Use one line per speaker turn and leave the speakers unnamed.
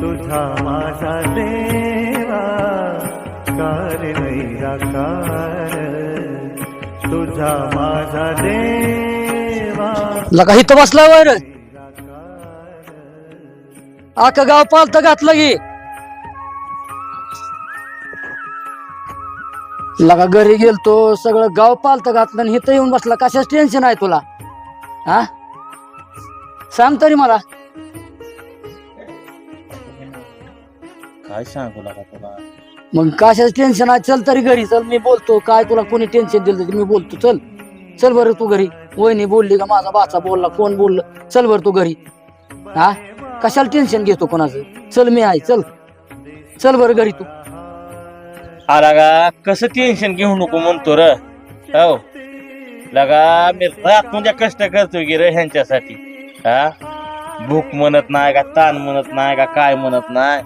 तुझा माझा देवा कार निराकार तुझा माझा देवा
लका इथं बसला वर आका गाव पालत घातलं की. लगा घरी गेलतो सगळं गाव पालत घातलं आणि इथं येऊन बसला. कशाच टेन्शन आहे तुला? हा सांग तरी मला.
काय सांगू लागा तुला?
मग कशाच टेन्शन आहे? चल तरी घरी चल मी बोलतो. काय तुला कोणी टेन्शन दिलं ते मी बोलतो. चल चल बरं तू घरी. वहिनी बोलली का माझा बाचा बोलला कोण बोललं? चल बरं तू घरी. हा? कशाला टेन्शन घेतो कोणाचं? चल मी आहे चल. चल बरं घरी तू.
आला का कसं टेन्शन घेऊ नको म्हणतो र. हो. लगा मी रात म्हणजे कष्ट करतो की रे ह्यांच्यासाठी. हा? भूक म्हणत नाही का ताण म्हणत नाही का काय म्हणत नाही?